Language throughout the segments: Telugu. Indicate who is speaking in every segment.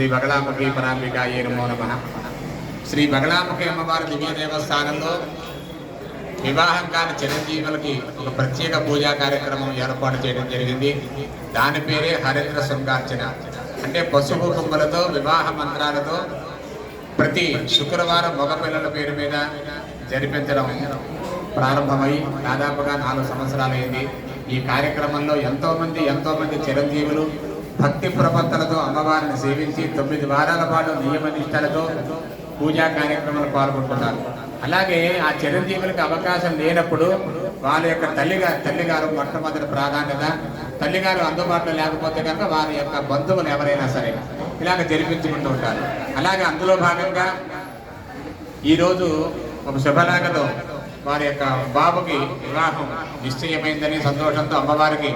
Speaker 1: శ్రీ బగళాముఖి పరాంబికాయ నమో నమ. శ్రీ బగళాముఖి అమ్మవారి దివ్య దేవస్థానంలో వివాహం కాని చిరంజీవులకి ఒక ప్రత్యేక పూజా కార్యక్రమం ఏర్పాటు చేయడం జరిగింది. దాని పేరే హరేంద్ర శృంగార్చన. అంటే పసుపు కుంభలతో వివాహ మంత్రాలతో ప్రతి శుక్రవారం మగపిల్లల పేరు మీద జరిపించడం ప్రారంభమై దాదాపుగా నాలుగు సంవత్సరాలైంది. ఈ కార్యక్రమంలో ఎంతోమంది ఎంతోమంది చిరంజీవులు భక్తి ప్రపత్తలతో అమ్మవారిని సేవించి తొమ్మిది వారాల పాటు నియమ నిష్టలతో పూజా కార్యక్రమాలు పాల్గొంటున్నారు. అలాగే ఆ చిరంజీవులకు అవకాశం లేనప్పుడు వాళ్ళ యొక్క తల్లిగారు తల్లిగారు మొట్టమొదటి ప్రాధాన్యత తల్లిగారు అందుబాటులో లేకపోతే కనుక వారి యొక్క బంధువులు ఎవరైనా సరే ఇలాగ జరిపించుకుంటూ ఉంటారు. అలాగే అందులో భాగంగా ఈరోజు ఒక శుభలాగతో వారి యొక్క బాబుకి వివాహం నిశ్చయమైందని సంతోషంతో అమ్మవారికి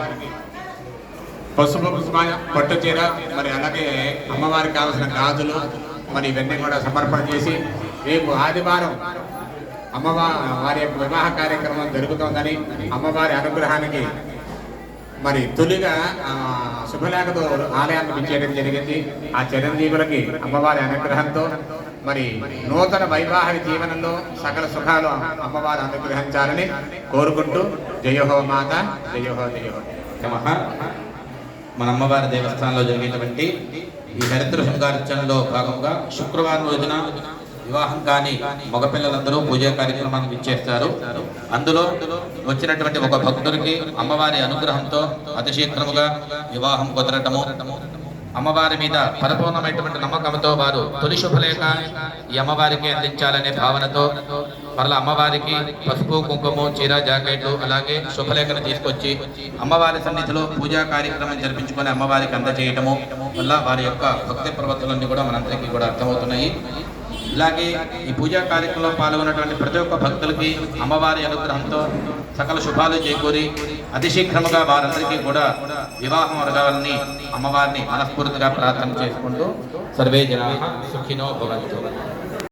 Speaker 1: పసుపు పుష్పాయ పట్టు చీర మరి అలాగే అమ్మవారికి కావలసిన గాజులు మరి ఇవన్నీ కూడా సమర్పణ చేసి రేపు ఆదివారం అమ్మవారి వారి యొక్క వివాహ కార్యక్రమం జరుగుతోందని అమ్మవారి అనుగ్రహానికి మరి తొలిగా శుభలేఖతో ఆలయాన్ని పిలిచేయడం జరిగింది. ఆ చిరంజీవులకి అమ్మవారి అనుగ్రహంతో మరి నూతన వైవాహిక జీవనంలో సకల సుఖాలు అమ్మవారు అనుగ్రహించాలని కోరుకుంటూ జయహో మాత జయహో జయహో.
Speaker 2: నమ. మన అమ్మవారి దేవస్థానంలో జరిగేటువంటి ఈ హరిద్ర శృంగార్చనలో భాగంగా శుక్రవారం రోజున వివాహం కాని మగపిల్లలందరూ పూజా కార్యక్రమానికి ఇచ్చేస్తారు అందులో వచ్చినటువంటి ఒక భక్తుడికి అమ్మవారి అనుగ్రహంతో అతి శీఘ్రముగా వివాహం కుదరటము అమ్మవారి మీద పరిపూర్ణమైనటువంటి నమ్మకంతో వారు తొలి శుభలేఖ ఈ అమ్మవారికి అందించాలనే భావనతో మరలా అమ్మవారికి పసుపు కుంకుమ చీర జాకెట్లు అలాగే శుభలేఖను తీసుకొచ్చి అమ్మవారి సన్నిధిలో పూజా కార్యక్రమం జరిపించుకొని అమ్మవారికి అందజేయటము వల్ల వారి యొక్క భక్తి ప్రవర్తనలన్నీ కూడా మనందరికీ కూడా అర్థమవుతున్నాయి. ఇలాగే ఈ పూజా కార్యక్రమంలో పాల్గొన్నటువంటి ప్రతి ఒక్క భక్తులకి అమ్మవారి అనుగ్రహంతో సకల శుభాలు చేకూరి అతి శీఘ్రముగా వారందరికీ కూడా వివాహం అడగాలని అమ్మవారిని మనస్ఫూర్తిగా ప్రార్థన చేసుకుంటూ సర్వే జనా సుఖినో భవంతు.